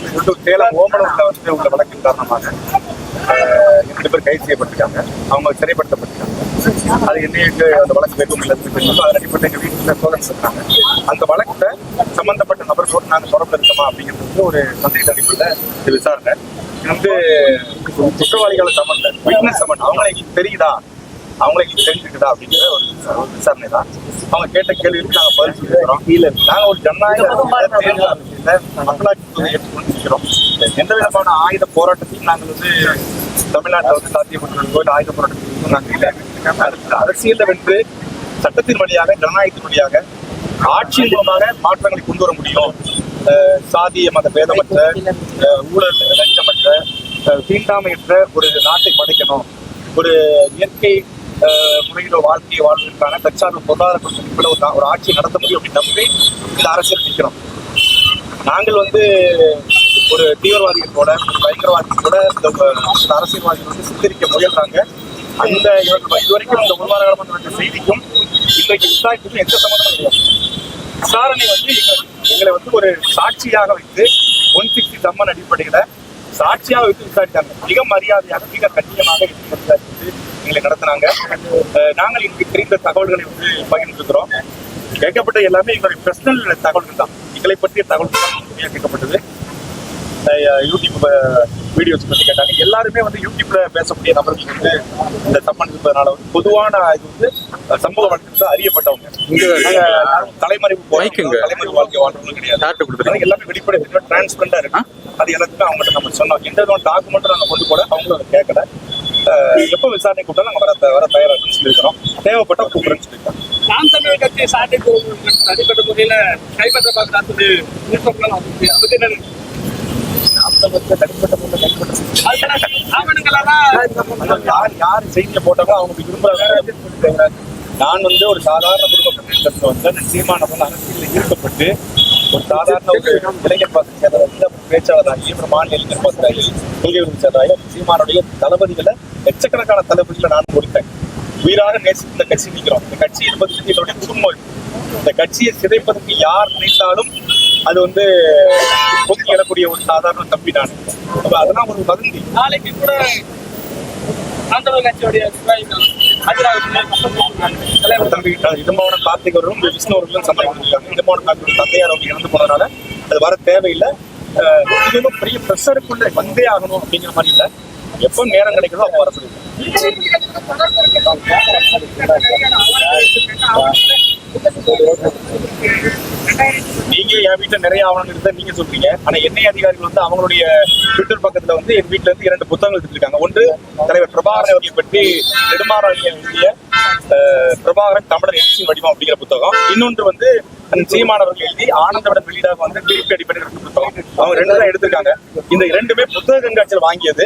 சொல்லிட்டு சேலம் ஓமனூர்ல வந்து உள்ள வழக்கின் காரணமாக இரண்டு பேர் கைது செய்யப்பட்டிருக்காங்க. அவங்க சிறைப்படுத்தப்பட்டிருக்காங்க. அது என்னைக்கு அந்த வழக்கு வெறும் இல்லை அதன் அடிப்பட்ட எங்க வீட்டுல சோதனை சொல்றாங்க அந்த வழக்குல சம்பந்தப்பட்ட நபர்களோடு நாங்க தொடர்பு இருக்கோமா அப்படிங்கிறது ஒரு சந்தேக அடிப்படையில் இது விசாரணை. இது வந்து குற்றவாளிகளை சம்மந்த விட்னஸ் சமன் அவங்களை எங்களுக்கு தெரியுதா? அவங்களை எங்களுக்கு தெரிஞ்சுக்குதா அப்படிங்கிற ஒரு விசா- ஒரு விசாரணை தான். அவங்க கேட்ட கேள்விக்கு நாங்க பதில் சொல்லியிருக்கிறோம் நாங்க ஒரு ஜனநாயக தேர்தல் மக்களாட்சி கொள்கையை ஏற்றுக்கொண்டு நிற்கிறோம் எந்த விதமான ஆயுத போராட்டத்தையும் நாங்கள் வந்து தமிழ்நாட்டில் வந்து சாத்தியப்பட்டிருக்கோம் இல்லை ஆயுத போராட்டத்தையும் நாங்கள் அரசியல்ல வென்று சட்டத்தின் வழியாக ஜனநாயகத்தின் வழியாக ஆட்சியின் மூலமாக மாற்றங்களை கொண்டு வர முடியும். சாதிய மத பேதமற்ற ஊழல் லட்சமற்ற அஹ் தீண்டாமையற்ற ஒரு நாட்டை படைக்கணும். ஒரு இயற்கை முறையில் வாழ்க்கையை வாழ்வதற்கான தற்சார்பு பொருளாதார கொள்கைக்குள்ள ஒரு ஒரு ஆட்சி நடத்த முடியும் அப்படின்னு நம்பி இந்த அரசியல் நிற்கிறோம். நாங்கள் வந்து ஒரு தீவிரவாதிகள் கூட பயங்கரவாதிகள் கூட இந்த அரசியல்வாதிகள் வந்து சித்தரிக்க முயல்றாங்க. அந்த இதுவரைக்கும் இந்த ஒரு வார காலமாக நடந்த செய்திக்கும் இன்றைக்கு விசாரிக்கும் எந்த சம்மந்தமும் கிடையாது விசாரணை வந்து எங்களை வந்து ஒரு சாட்சியாக வைத்து ஒன் சிக்ஸ்டி சம்மன் அடிப்படையில் சாட்சியாக வைத்து விசாரித்தாங்க. மிக மரியாதையாக மிக கண்ணியமாக எடுத்து விசாரித்து எங்களை நடத்தினாங்க நாங்கள் எங்களுக்கு தெரிந்த தகவல்களை வந்து பகிர்ந்துருக்கிறோம். கேட்கப்பட்ட எல்லாமே எங்களுடைய பர்சனல் தகவல்கள் தான். எங்களை பற்றிய தகவல்கள் தான் கேட்கப்பட்டது. யூடியூப் வீடியோஸ் பற்றி கேட்டாங்க. எல்லாருமே வந்து யூடியூப்ல பேசக்கூடிய நபர்கள் வந்து இந்த சம்மன் இருப்பதனால வந்து பொதுவான இது வந்து சமூக வழக்கத்துல அறியப்பட்டவங்க. தலைமறைவு. தலைமறைவு வாழ்க்கை வாழ்றவங்க கிடையாது. எல்லாமே வெளிப்படை டிரான்ஸ்பரண்டா இருக்கு. அது எல்லாத்துக்கும் அவங்ககிட்ட நம்ம சொன்னோம். எந்த விதமான டாக்குமெண்ட்டும் நாங்க கொண்டு போல அவங்களும் அதை கேட்கல. எப்ப விசாரணை கூப்பிட்டாலும் நாங்க வர வர தயாரா இருக்குன்னு சொல்லியிருக்கிறோம். தேவைப்பட்ட கூப்பிடுறேன்னு சொல்லியிருக்கோம் நாம் தமிழர் கட்சி சாட்டை தனிப்பட்ட முறையில கைப்பற்ற அதாவது யார் செய்தியை போட்டாங்களோ அவங்க விரும்புறாங்க. நான் வந்து ஒரு சாதாரண குடும்ப பிரதேசத்துல வந்து அந்த சீமானவன் அரசியலில் ஈர்க்கப்பட்டு ஒரு சாதாரண ஒரு இளைஞர் பாசம் சேர்ந்த பேச்சாளராகி மாநில இளைஞர் பாசராகி கொள்கை விரும்பிச்சாராகி சீமானுடைய தளபதிகளை லட்சக்கணக்கான தளபதிகளை நான் கொடுத்தேன் உயிராக நேசித்து இந்த கட்சி நிற்கிறோம். இந்த கட்சி என்பது எங்களுடைய குடும்பம் இந்த கட்சியை சிதைப்பதற்கு யார் நினைத்தாலும் அது வந்து பொங்கி எழக்கூடிய ஒரு சாதாரண தம்பி நான். அதெல்லாம் ஒரு வதந்தி. நாளைக்கு கூட ஆந்திர கட்சியுடைய தலைவர் தம்பி இதமான கார்த்திக் அவர்களும் விஷ்ணு அவர்களும் சம்பளம் கொடுத்தாங்க இதமான கார்த்திக் தந்தையார் அவங்க இறந்து போனதுனால அது வர தேவையில்லை அஹ் பெரிய ப்ரெஷருக்குள்ள வந்தே ஆகணும் அப்படிங்கிற மாதிரி இல்லை எப்போ நேரம் கிடைக்கிறதோ அப்போ வர சொல்லுங்க நீங்க என் வீட்டுல நிறைய ஆவணங்கள் இருந்தா நீங்க சொல்றீங்க. ஆனா எண்ணெய் அதிகாரிகள் வந்து அவங்களுடைய ட்விட்டர் பக்கத்துல வந்து என் வீட்டுல இருந்து இரண்டு புத்தகங்கள் எடுத்திருக்காங்க. ஒன்று தலைவர் பிரபாகரன் அவர்களை பற்றி நெடுமாறன் எழுதிய பிரபாகரன் தமிழர் எழுச்சி வடிவம் அப்படிங்கிற புத்தகம். இன்னொன்று வந்து அந்த சீமானவர்கள் எழுதி ஆனந்தவிடம் வெளியிடாக வந்து திருப்பி அடிப்படையில் புத்தகம். அவங்க ரெண்டு தான் எடுத்திருக்காங்க. இந்த இரண்டுமே புத்தக கண்காட்சியில் வாங்கியது.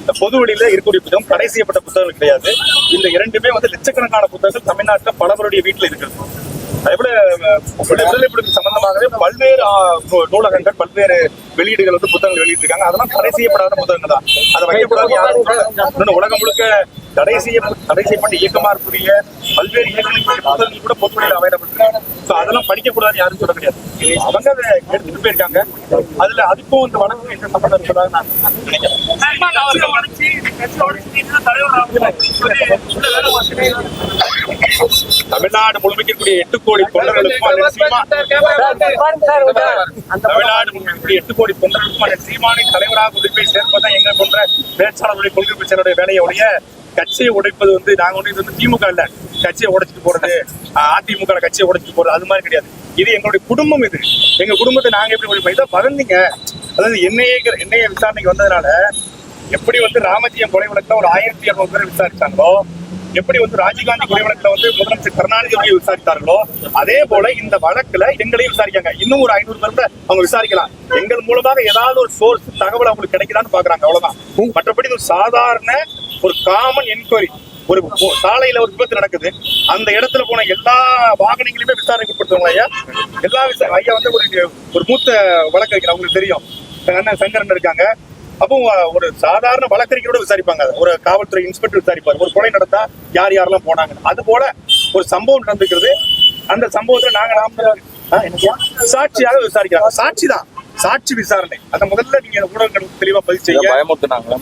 இந்த பொது வழியில இருக்கக்கூடிய புத்தகம் தடை செய்யப்பட்ட புத்தகங்கள் கிடையாது. இந்த இரண்டுமே வந்து லட்சக்கணக்கான புத்தகங்கள் தமிழ்நாட்டில் பலவருடைய வீட்டில் இருக்கிறது. அதேபோல அஹ், விடுதலை புலிகள் சம்பந்தமாகவே பல்வேறு நூலகங்கள் பல்வேறு வெளியீடுகள் வந்து புத்தகங்கள் வெளியிட்டிருக்காங்க. அதெல்லாம் தடை செய்யப்படாத புத்தகங்கள் தான். அதை வைக்கக்கூடாது யாரும் உலகம் முழுக்க தடை செய்ய தடை செய்யப்பட்ட இயக்கமா இருக்கக்கூடிய பல்வேறு இயக்கங்களுடைய புத்தகங்கள் கூட பொதுவெளியில் அவைலபிள் இருக்கு. ஸோ அதெல்லாம் படிக்க கூடாது யாரும் சொல்ல கிடையாது. அவங்க அதை எடுத்துட்டு போயிருக்காங்க. அதுல அதுக்கும் இந்த வழக்கு எந்த சம்பந்தம் இருப்பதாக நான் நினைக்கிறேன். தமிழ்நாடு முழுமைக்கு இருக்கக்கூடிய தமிழ்நாடு எட்டு கோடி தொண்டர்களுக்கும் அண்ணன் தமிழ்நாடு முழுமைக்கு எட்டு கோடி தொண்டர்களுக்கும் அண்ணன் சீமானை தலைவராக கொண்டு சேர்ப்பதான் எங்க போன்ற பேச்சாளருடைய கொள்கை பிரச்சனையுடைய வேலையுடைய கட்சியை உடைப்பது வந்து நாங்க ஒண்ணு இது வந்து திமுக இல்ல. கட்சியை உடைச்சிட்டு போறது அதிமுக கட்சியை உடைச்சிட்டு போறது அது மாதிரி கிடையாது. இது எங்களுடைய குடும்பம் இது. எங்க குடும்பத்தை நாங்க எப்படி உடைப்போம்? இதை பகிர்ந்தீங்க அதாவது என்னையே என்னைய விசாரணைக்கு வந்ததுனால எப்படி வந்து ராமஜியம் கொலை வழக்கில் ஒரு ஆயிரத்தி இரநூறு பேர் விசாரிச்சாங்களோ எப்படி வந்து ராஜீவ்காந்தி கொலை வழக்குல வந்து முதலமைச்சர் கருணாநிதி அவர்கள் விசாரித்தார்களோ அதே போல இந்த வழக்குல எங்களையும் விசாரிக்காங்க. இன்னும் ஒரு ஐநூறு பேர் அவங்க விசாரிக்கலாம். எங்கள் மூலமாக ஏதாவது ஒரு சோர்ஸ் தகவல் அவங்களுக்கு கிடைக்குதான்னு பாக்குறாங்க அவ்வளவுதான். மற்றபடி இது ஒரு சாதாரண ஒரு காமன் என்கொயரி ஒரு சாலையில ஒரு விபத்து நடக்குது. அந்த இடத்துல போன எல்லா வாகனங்களையுமே விசாரணைக்கு உட்படுத்துவாங்க ஐயா? எல்லா விசாரணை ஐயா வந்து ஒரு ஒரு மூத்த வழக்கறிஞர் அவங்களுக்கு தெரியும். அண்ணன் சங்கரன் இருக்காங்க. அப்போ ஒரு சாதாரண வழக்கறிஞரோட விசாரிப்பாங்க. ஒரு காவல்துறை இன்ஸ்பெக்டர் விசாரிப்பார். ஒரு கொலை நடந்தா யார் யாரெல்லாம் போனாங்க அது போல ஒரு சம்பவம் நடந்துக்கிறது அந்த சம்பவத்துல நாங்க நாம சாட்சியாக விசாரிக்கிறாங்க. சாட்சி தான். சாட்சி விசாரணை. அத முதல்ல நீங்க ஊடகங்களுக்கு தெளிவா பதிவு செய்ய. பயமுறுத்துனாங்க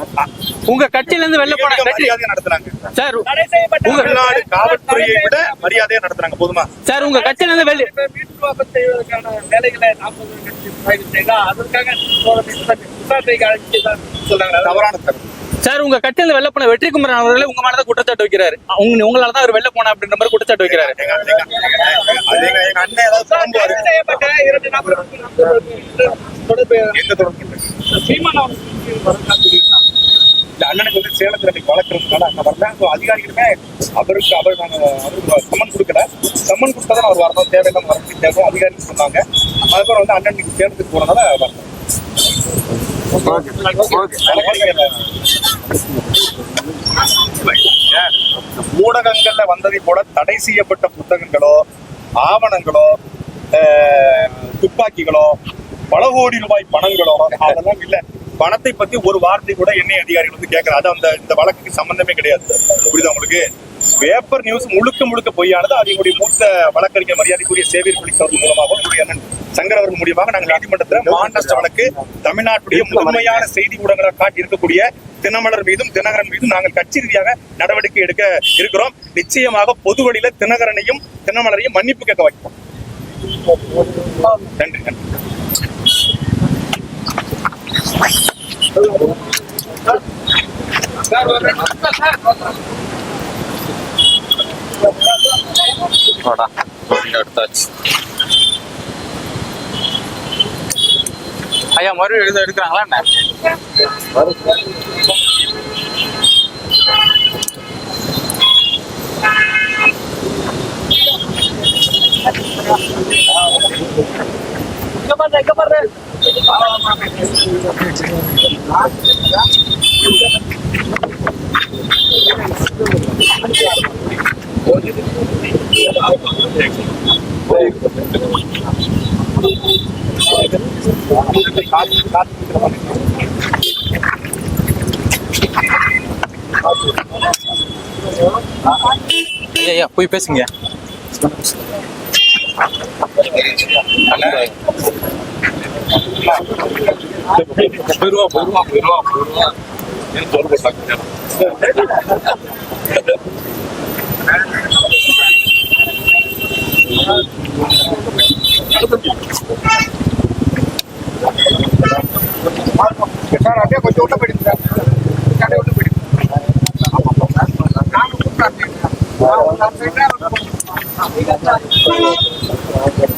உங்க கட்சியில இருந்து வெளில போன மரியாதையா நடத்துனாங்க. சார் செய்யப்பட்ட தமிழ்நாடு காவல்துறையை விட மரியாதையா நடத்துறாங்க போதுமா? சார் உங்க கட்சியில இருந்து வெளில வாபஸ் செய்வதற்கான வேலைகளை நாற்பது கட்சி அதற்காக விசாரணைக்கு அழைச்சி சொல்றாங்க. தவறான கருத்து சார் உங்க கட்சியில வெளில போன வெற்றி குமரன் அவர்களே உங்க மேலதான் குற்றச்சாட்டு வைக்கிறாரு. உங்க உங்களால தான் அவர் வெளில போன அப்படின்ற மாதிரி குற்றச்சாட்டு வைக்கிறாரு. அது அண்ணன் தொடர்பு இந்த அண்ணனுக்கு வந்து சேலத்துல இன்னைக்கு வளர்க்கறதுனால அங்க வரல. So அதிகாரிகளுமே அவருக்கு அவர் நாங்க அவருக்கு சம்மன் கொடுக்கல. சம்மன் கொடுத்தா அவர் வரணும் தேவையில்லாம வரணும் தேவை அதிகாரிகள் சொன்னாங்க. அதுக்கப்புறம் வந்து அண்ணன் சேலத்துக்கு போனதால வரல. ஊடகங்கள்ல வந்ததை போல தடை செய்யப்பட்ட புத்தகங்களோ ஆவணங்களோ துப்பாக்கிகளோ பல கோடி ரூபாய் பணங்களோ அதெல்லாம் இல்லை. பணத்தை பத்தி ஒரு வார்த்தை கூட எண்ணெய் அதிகாரிகள் வந்து கேட்கறாங்க அது அந்த இந்த வழக்குக்கு சம்பந்தமே கிடையாது. புரியுதா உங்களுக்கு? பேப்பர் நியூஸ் முழுக்க முழுக்க பொய்யானது அது எங்களுடைய மூத்த வழக்கறிஞர் மரியாதைக்குரிய சேவியர் புலிஸ் அவர்கள் மூலமாக சங்கர் அவர்கள் மூலியமாக நாங்கள் நீதிமன்றத்தில் மாநஷ்ட வழக்கு தமிழ்நாட்டுடைய முதன்மையான செய்தி ஊடகங்களாக காட்டி இருக்கக்கூடிய தினமலர் மீதும் தினகரன் மீதும் நாங்கள் கட்சி ரீதியாக நடவடிக்கை எடுக்க இருக்கிறோம். நிச்சயமாக பொது வழியில தினகரனையும் தினமலரையும் மன்னிப்பு கேட்க வைப்போம். நன்றி நன்றி. வாடா எடுத்தாச்சு. ஐயா மறுபடியும் எழுத எடுக்கிறாங்களா என்ன? ஐயா ஐயா போய் பேசுங்க. போயிருவா போயிருவா போயிருவா போயிருவா ஏன் தோல் போட்டாங்க சார் அப்படியே கொஞ்சம் உள்ள போயிடுங்க சார் அப்படியே உள்ள போயிடுங்க முரளி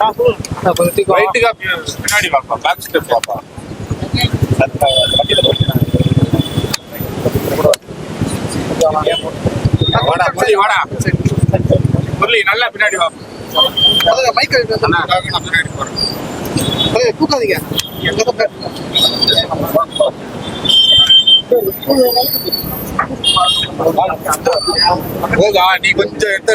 ரைட்டுக்கா பின்னாடி வாப்பா பேக் ஸ்டெப் வாப்பா வாடா முரளி வாடா. முரளி நல்லா பின்னாடி வா. நான் பின்னாடி போறேன். தூக்காதீங்க. நீ கொஞ்சம் எடுத்து